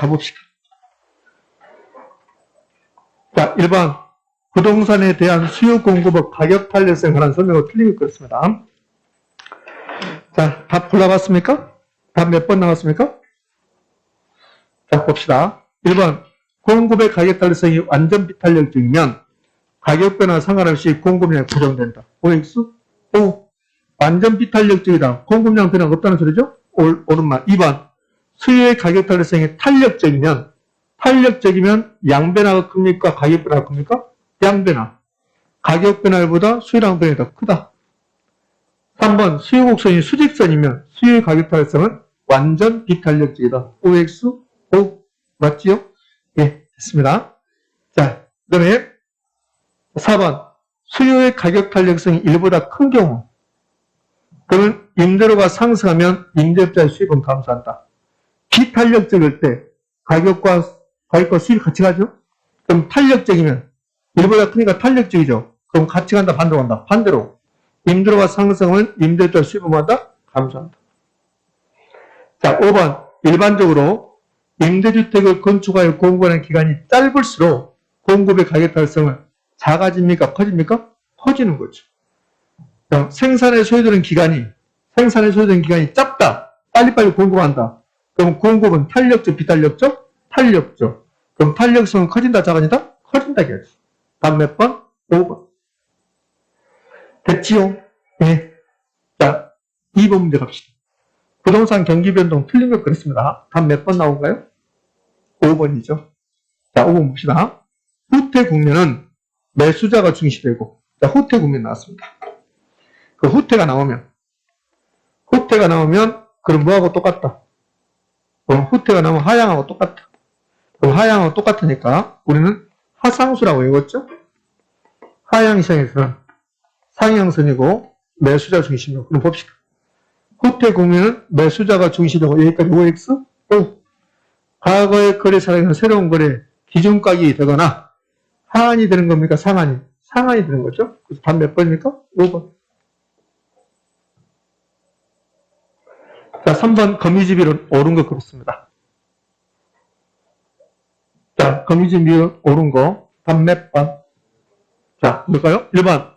가봅시다. 자, 1번. 부동산에 대한 수요 공급의 가격 탄력성에 관한 설명을 틀리게 그렇습니다. 자, 답 골라봤습니까? 답 몇 번 나왔습니까? 자, 봅시다. 1번. 공급의 가격 탄력성이 완전 비탄력적이면 가격 변화 상관없이 공급량이 고정된다. OX? O. 완전 비탄력적이다. 공급량 변화가 없다는 소리죠? 올, 옳은 말. 2번. 수요의 가격 탄력성이 탄력적이면, 탄력적이면 양 변화가 큽니까? 가격 변화가 큽니까? 양 변화. 가격 변화보다 수요량 변화가 더 크다. 3번. 수요 곡선이 수직선이면 수요의 가격 탄력성은 완전 비탄력적이다. OX? O. 맞지요? 예, 됐습니다. 자, 그 다음에 4번. 수요의 가격 탄력성이 1보다 큰 경우. 그러면 임대료가 상승하면 임대업자의 수입은 감소한다. 비탄력적일 때 가격과 가격과 수입이 같이 가죠? 그럼 탄력적이면 1보다 크니까 탄력적이죠. 그럼 같이 간다, 반대로 간다. 반대로. 임대료가 상승하면 임대업자의 수입은 뭐한다? 감소한다. 자, 5번. 일반적으로 임대주택을 건축하여 공급하는 기간이 짧을수록 공급의 가격 달성은 작아집니까? 커집니까? 커지는 거죠. 생산에 소요되는 기간이, 생산에 소요되는 기간이 짧다. 빨리빨리 공급한다. 그럼 공급은 탄력적, 비탄력적? 탄력적. 그럼 탄력성은 커진다, 작아진다? 커진다, 이거지. 답 몇 번? 5번. 됐지요? 예. 자, 2번 문제 갑시다. 부동산 경기 변동 틀린 것 그랬습니다. 답 몇 번 나온가요? 5번이죠. 자, 5번 봅시다. 후퇴 국면은 매수자가 중시되고, 자, 후퇴 국면 나왔습니다. 그 후퇴가 나오면, 후퇴가 나오면, 그럼 뭐하고 똑같다? 그럼 후퇴가 나오면 하향하고 똑같다. 그럼 하향하고 똑같으니까, 우리는 하상수라고 외웠죠? 하향 시장에서는 상향선이고, 매수자 중심이고, 그럼 봅시다. 후퇴 국면은 매수자가 중시되고, 여기까지 OX? O. 과거의 거래 사례는 새로운 거래 기준가격이 되거나 하한이 되는 겁니까? 상한이? 상한이 되는 거죠? 그래서 답몇 번입니까? 5번. 자, 3번 거미집 이론 옳은 거 그렇습니다. 자, 거미집 이론 옳은 거. 답 몇 번? 자, 뭘까요? 1번.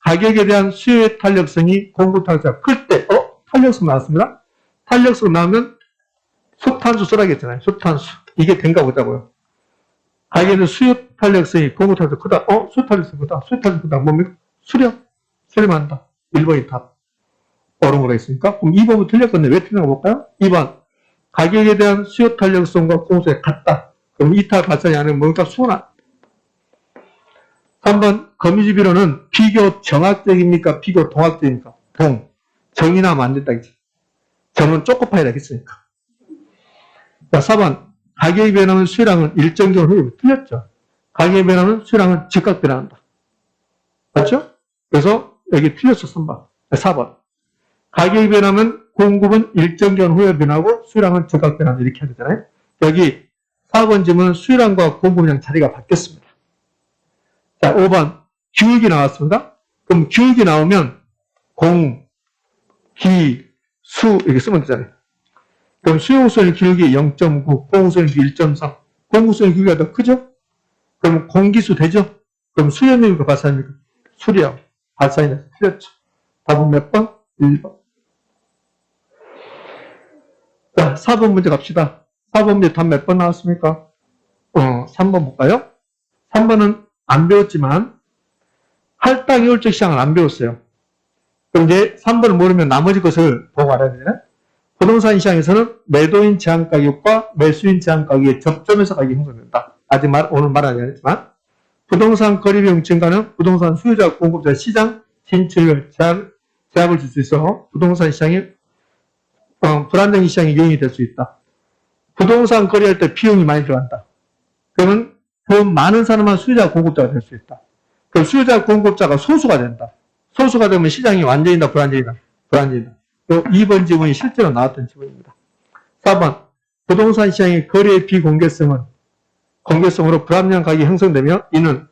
가격에 대한 수요의 탄력성이 공급 탄력성 클 때, 어? 탄력성 나왔습니다. 탄력성 나오면 수탄수 쓰라겠잖아요. 수탄수. 이게 된가 보자고요. 가격의 수요 탄력성이 공급 탄력성 크다. 어? 수요 탄력성 크다. 수요 탄력성 크다. 뭡니까? 수렴. 수렴한다. 1번이 답. 옳은 거가 있으니까. 그럼 2번은 틀렸겠네. 왜 틀렸나 볼까요? 2번. 가격에 대한 수요 탄력성과 공소에 같다. 그럼 이탈 발산이 아니면 뭔가 수나. 3번. 거미집이로는 비교 정학적입니까? 비교 동학적입니까? 동. 정의나 하면 안 된다. 이지 정은 쪼꼬파이라 했으니까. 자, 4번. 가격이 변하면 수요량은 일정 기간 후에 틀렸죠. 가격이 변하면 수요량은 즉각 변한다. 맞죠? 그래서 여기 틀렸어, 3번. 4번. 가격이 변하면 공급은 일정 기간 후에 변하고 수요량은 즉각 변한다. 이렇게 해야 되잖아요. 여기 4번 질문은 수요량과 공급량 자리가 바뀌었습니다. 자, 5번. 기울기 나왔습니다. 그럼 기울기 나오면 공, 기, 수 이렇게 쓰면 되잖아요. 그럼 수용소의 기울기 0.9, 공수의 기울기 1.3. 공수의 기울기가 더 크죠? 그럼 공기수 되죠? 그럼 수렴입니까? 발산입니까? 수렴. 발산이 틀렸죠. 답은 몇 번? 1번. 자, 4번 문제 갑시다. 4번 문제 답 몇 번 나왔습니까? 어, 3번 볼까요? 3번은 안 배웠지만 할당 이율적 시장을 안 배웠어요. 그럼 이제 3번을 모르면 나머지 것을 보고 알아야 되잖아요. 부동산 시장에서는 매도인 제한 가격과 매수인 제한 가격의 접점에서 가격이 형성된다. 아직 말, 오늘 말하지 않았지만 부동산 거래 비용 증가는 부동산 수요자 공급자 시장 진출을 제한, 제약을 줄 수 있어 부동산 시장이 어, 불안정한 시장의 요인이 될 수 있다. 부동산 거래할 때 비용이 많이 들어간다. 그러면 더 많은 사람만 수요자 공급자가 될 수 있다. 그럼 수요자 공급자가 소수가 된다. 소수가 되면 시장이 완전이다 불안정이다. 불안정이다. 또 2번 지문이 실제로 나왔던 지문입니다. 4번 부동산 시장의 거래의 비공개성은 공개성으로 불합리한 가격이 형성되며 이는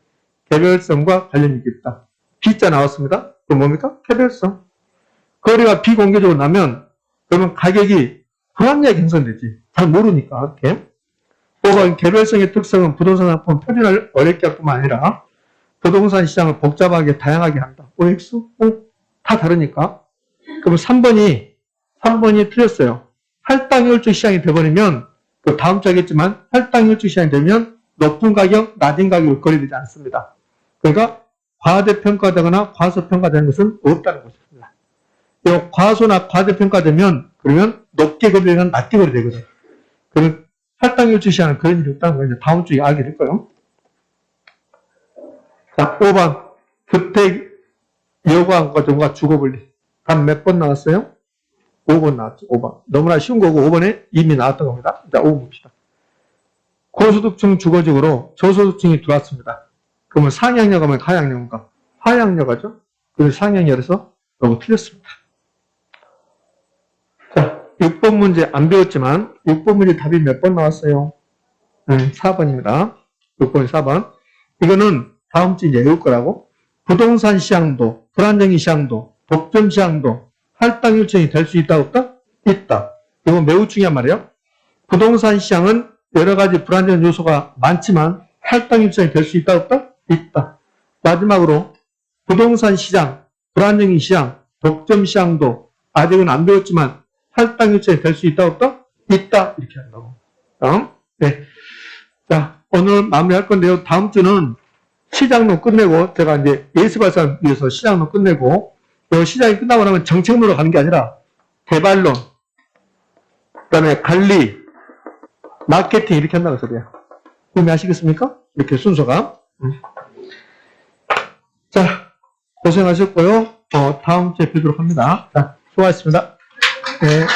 개별성과 관련이 있다. B자 나왔습니다. 그 뭡니까? 개별성. 거래가 비공개적으로 나면 그러면 가격이 불합리하게 형성되지. 잘 모르니까. 이렇게. 5번 개별성의 특성은 부동산 상품 표준을 어렵게 할 뿐만 아니라 부동산 시장을 복잡하게 다양하게 한다. OX? 어? 다 다르니까. 그럼 3번이 3번이 틀렸어요. 할당율주 시장이 돼버리면 그 다음 주 하겠지만 할당율주 시장이 되면 높은 가격, 낮은 가격을 거래되지 않습니다. 그러니까 과대평가되거나 과소평가되는 것은 없다는. 이 과소나 과대평가되면 그러면 높게 거래되거나 낮게 거래되거든. 그런 할당율주 시장은 그런 일이 없다는 걸 이제 다음 주에 알게 될 거예요. 자, 5번 주택 여과과 정과 주거분리 답몇번 나왔어요? 5번 나왔죠. 5번. 너무나 쉬운 거고 5번에 이미 나왔던 겁니다. 자, 5번 봅시다. 고소득층 주거지구로 저소득층이 들어왔습니다. 그러면 상향역 하면 하향역인가? 하향역하죠? 그래서 상향역에서 너무 틀렸습니다. 자, 6번 문제 안 배웠지만 6번 문제 답이 몇 번 나왔어요? 네, 4번입니다. 6번 4번. 이거는 다음 주에 외울 거라고. 부동산 시장도, 불안정의 시장도, 독점 시장도 할당 요청이 될 수 있다 없다? 있다. 이거 매우 중요한 말이에요. 부동산 시장은 여러 가지 불안정 요소가 많지만 할당 요청이 될 수 있다 없다? 있다. 마지막으로 부동산 시장, 불안정의 시장, 독점 시장도 아직은 안 배웠지만 할당 요청이 될 수 있다 없다? 있다. 이렇게 한다고. 다음. 네. 자, 오늘 마무리할 건데요. 다음 주는 시장론 끝내고 제가 이제 예수 발산 위해서 시장론 끝내고 이 시장이 끝나고 나면 정책론으로 가는 게 아니라 개발론, 그다음에 관리, 마케팅 이렇게 한다고 소리야. 구매하시겠습니까? 이렇게 순서가. 음. 자, 고생하셨고요. 어, 다음 주에 뵙도록 합니다. 자, 수고하셨습니다. 네.